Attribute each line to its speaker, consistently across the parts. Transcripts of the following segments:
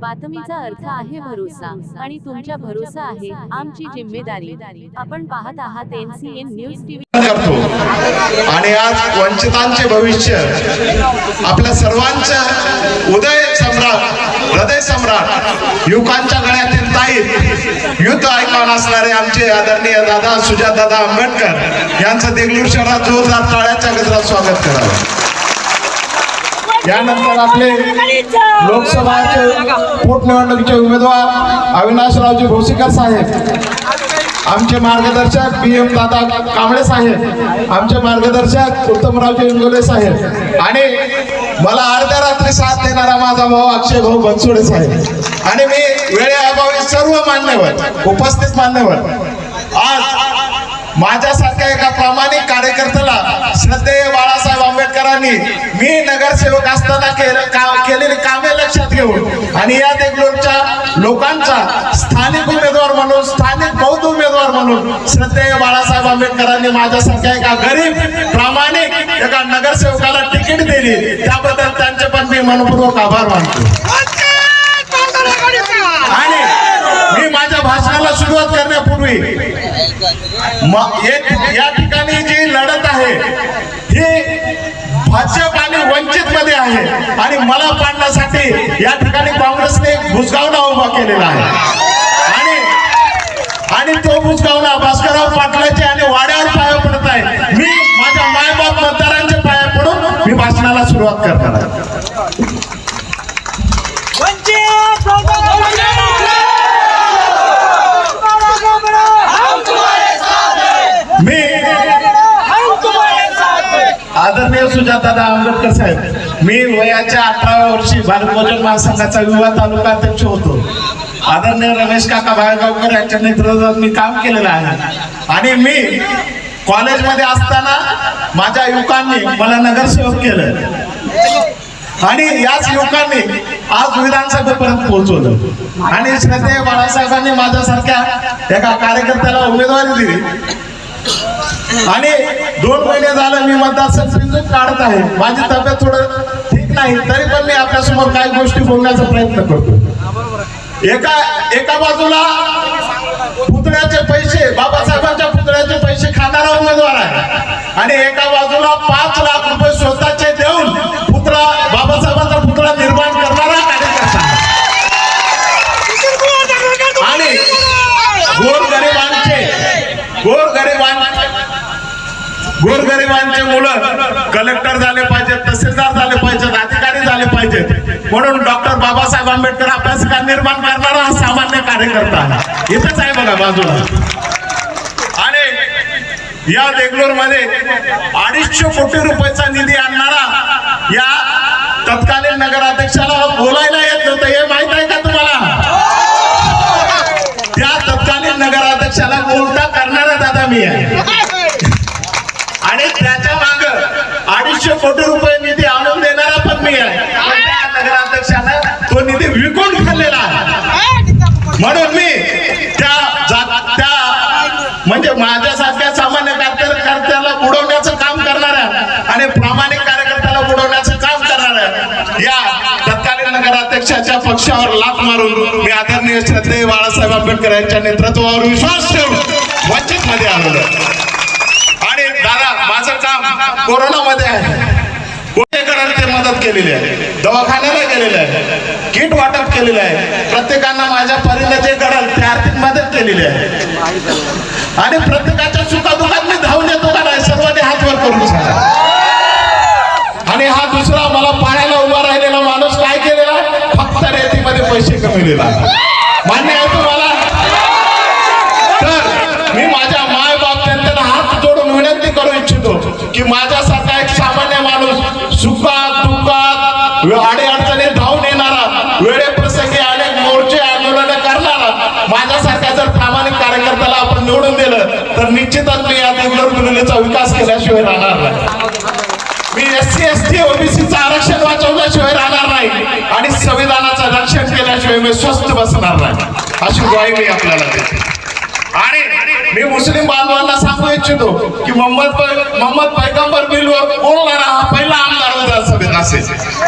Speaker 1: बातमीचा अर्थ आहे भरोसा आणि तुमच्या भरोसा आहे आमची जिम्मेदारी. आपण पाहत आहात एनसीएन न्यूज टीव्ही.
Speaker 2: करतो आणि आज वंचितांचे भविष्य आपल्या सर्वांच्या उदय सम्राट हृदय सम्राट युवकांच्या गळ्यातील ताई युद्ध ऐकून असणारे आमचे आदरणीय दादा सुजात दादा आंबेडकर यांचं देगलूर शहरात जोरदार टाळ्याच्या गजरात स्वागत करावं. यानंतर आपले लोकसभाचे पोटनिवडणुकीचे उमेदवार अविनाशरावजी भोसीकर साहेब आमचे मार्गदर्शक पी एम दादा कांबळे साहेब आमचे मार्गदर्शक उत्तमरावजी इंगोले साहेब आणि मला अर्ध्या रात्री साथ देणारा माझा भाऊ अक्षय भाऊ बनसोडे साहेब. आणि मी वेळेअभावी सर्व मान्यवर उपस्थित मान्यवर आज माझ्यासारख्या एका प्रामाणिक कार्यकर्त्याला बाळासाहेब मी नगरसेवक असताना केलं- का- केलेली कामे लक्षात घेऊन. आणि या देगलोरच्या लोकांचा स्थानिक उमेदवार म्हणून स्थानिक बौद्ध उमेदवार म्हणून श्रद्धेय बाळासाहेब आंबेडकरांनी माझ्यासारख्या एका गरीब प्रामाणिक एका नगरसेवकाला तिकीट दिली. त्याबद्दल त्यांचे पण मी मनपूर्वक आभार मानतो. आणि मी माझ्या भाषणाला सुरुवात करण्यापूर्वी या ठिकाणी जी लढत आहे भाजप आणि वंचित मध्ये आहे. आणि मला पाडण्यासाठी या ठिकाणी काँग्रेसने एक भुसगावना उभा केलेला आहे. आणि आणि तो भुसगावना भास्करराव पाटलाचे आणि वाड्यावर पाया पडत आहे मी माझ्या मायबाप मतदारांच्या पाया पडून मी भाषणाला सुरुवात करणार आहे
Speaker 3: वंचित हम तुम्हारे साथ हैं
Speaker 2: मी
Speaker 3: हम तुम्हारे साथ हैं
Speaker 2: आदरणीय सुजातादा आंबेडकर साहेब मी वयाच्या अठराव्या वर्षी भारत भोजन महासंघाचा युवा तालुका अध्यक्ष होतो. आदरणीय रमेश काका बाळगावकर यांच्या नेतृत्वात मी काम केलेलं आहे. आणि मी कॉलेजमध्ये असताना माझ्या युवकांनी मला नगरसेवक केलं. आणि याच युवकांनी आज विधानसभेपर्यंत पोहोचवलं. आणि श्रद्धेय बाळासाहेबांनी माझ्यासारख्या एका कार्यकर्त्याला उमेदवारी दिली. आणि दोन महिने झालं मी मतदारसंघ काढत आहे. माझी तब्येत थोडं ठीक नाही तरी पण मी आपल्यासमोर काही गोष्टी बोलण्याचा प्रयत्न करतो. एका एका बाजूला पुतळ्याचे पैसे बाबासाहेबांच्या पुतळ्याचे पैसे खाणारा उमेदवार आहे. आणि एका बाजूला पाच लाख गोरगरिबांचे मुलं कलेक्टर झाले पाहिजेत तहसीलदार झाले पाहिजेत अधिकारी झाले पाहिजेत. म्हणून डॉक्टर बाबासाहेब आंबेडकर अभ्यासक्रम निर्माण करणारा हा सामान्य कार्यकर्ता. इथंच आहे बघा बाजूला. आणि या देगलूरमध्ये अडीचशे कोटी रुपयाचा निधी आणणारा या तत्कालीन नगराध्यक्षाला बोलायला येत नव्हतं हे माहीत आहे का तुम्हाला त्या तत्कालीन नगराध्यक्षाला बोलता करणारा दादा मी आहे आणि त्याच्या माग अडीचशे कोटी रुपये निधी आणून देणारा पण मी आहे पण त्या नगराध्यक्षानं तो निधी विकून खाल्लेला म्हणून मी त्या त्या म्हणजे माझ्यासारख्या सामान्य कार्यकर्त्याला बुडवण्याचं काम करणाऱ्या आणि प्रामाणिक कार्यकर्त्याला बुडवण्याचं काम करणाऱ्या या तत्कालीन नगराध्यक्षाच्या पक्षावर लात मारून मी आदरणीय श्रद्धेय बाळासाहेब आंबेडकर यांच्या नेतृत्वावर विश्वास ठेवून वंचित मध्ये आलो आणि दादा माझं काम कोरोनामध्ये आहे. मदत केलेली आहे. दवाखान्याला गेलेलं आहे. किट वाटप केलेलं आहे. प्रत्येकांना माझ्या परीने जे घडल ते आर्थिक मदत केलेली आहे. आणि प्रत्येकाच्या सुखादुखात मी धावून येतो का नाही सर्वांनी हात वर करून सांगा. आणि हा दुसरा मला पाण्याला उभा राहिलेला माणूस काय केलेला फक्त रेतीमध्ये पैसे कमविलेला मान्य आहे तुम्हाला? तर मी माझ्या माय बाप त्यांना हात जोडून विनंती करू इच्छितो की माझ्यासाठी अडी अडचणी धावून येणारा वेळेप्रसंगी अनेक मोर्चे आंदोलन करणारा माझ्यासारख्या जर प्रामाणिक कार्यकर्त्याला आपण निवडून दिलं तर निश्चितच मी या देवगडचा विकास केल्याशिवाय राहणार नाही. मी एस सी एस टी ओबीसीचं आरक्षण वाचवल्याशिवाय राहणार नाही आणि संविधानाचं रक्षण केल्याशिवाय मी स्वस्थ बसणार नाही. अशी ग्वाही मी आपल्याला देते. आणि मी मुस्लिम बांधवांना सांगू इच्छितो की मोहम्मद मोहम्मद पैगंबर बिलवर बोलणारा हा पहिला आमदार विधानसभेत असेल.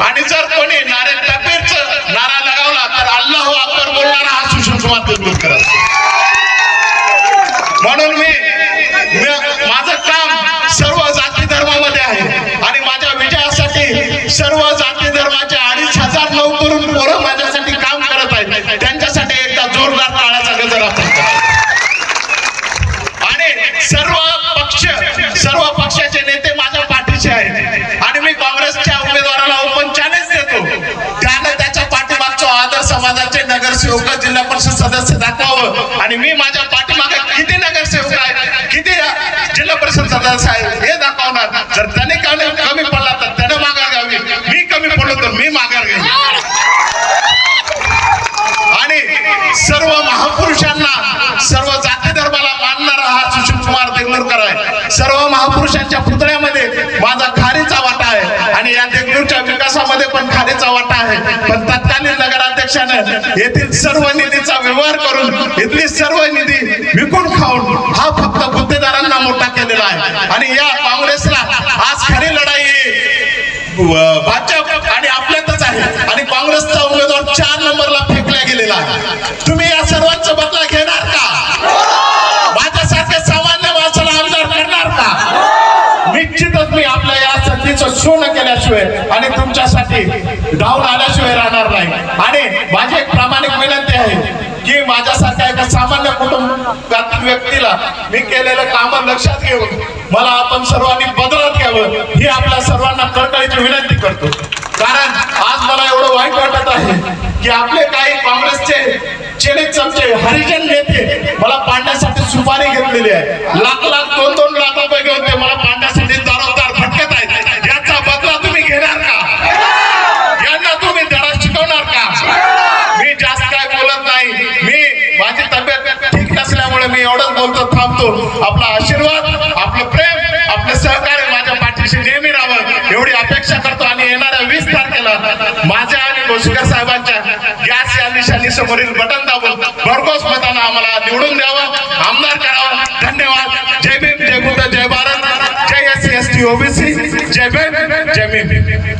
Speaker 2: आणि जर कोणी नारे तकबीरच नारा लगावला तर अल्लाह अकबर बोलणारा हा सुषुमात दूर करत म्हणून मी माझं काम सर्व जाती धर्मामध्ये आहे. आणि माझ्या विजयासाठी सर्व जाती धर्माच्या अडीच हजार नऊ करून पोरं माझ्यासाठी काम करत आहेत. त्यांच्यासाठी एकदा जोरदार काळाचा गजर आणि सर्व पक्ष सर्व समाजाचे नगरसेवक जिल्हा परिषद सदस्य दाखवावं. आणि मी माझ्या पाठीमागे किती नगरसेवक आहेत किती जिल्हा परिषद सदस्य आहे हे दाखवणार. जर त्याने कमी कमी पडला तर त्याने माघार घ्यावी. मी कमी पडलो तर मी माघार घ्यावी आणि सर्व महापुरुषांना सर्व जाती धर्माला मानणारा हा सुशील कुमार देगलूरकर आहे. सर्व महापुरुषांच्या पुतळ्यामध्ये माझा खारीचा वाटा आहे. आणि या देगलूरच्या विकासामध्ये पण खारीचा वाटा आहे. पक्षानं येथील सर्व निधीचा व्यवहार करून इथली सर्व निधी विकून खाऊन हा फक्त गुत्तेदारांना मोठा केलेला आहे. आणि या काँग्रेसला आज खरी लढाई सोनं केल्याशिवाय आणि तुमच्यासाठी डाऊन आल्याशिवाय राहणार नाही. आणि माझी एक प्रामाणिक विनंती आहे की माझ्यासारख्या एका सामान्य कुटुंबातील व्यक्तीला मी केलेलं काम लक्षात घेऊन मला आपण सर्वांनी बदलत घ्यावं ही आपल्या सर्वांना कळकळीची विनंती करतो. कारण आज मला एवढं वाईट वाटत आहे की आपले काही काँग्रेसचे चेले चमचे हरिजन नेते मला पाडण्यासाठी सुपारी घेतलेली आहे. लाख लाख दोन दोन लाख रुपये घेऊन ते मला पाडण्यासाठी थांबतो आपला आशीर्वाद आपलं प्रेम आपलं सहकार्य माझ्या पाठीशी नेहमी राहावं. एवढी अपेक्षा करतो आणि येणाऱ्या वीस तारखेला माझ्या आणि गोसुकर साहेबांच्या गॅस या निशाणी समोरील बटन दाबून भरघोस मतानं आम्हाला निवडून द्यावं. आमदार करावं. धन्यवाद. जय भीम जय बुद्ध जय भारत. जय S C S T OBC जय भीम.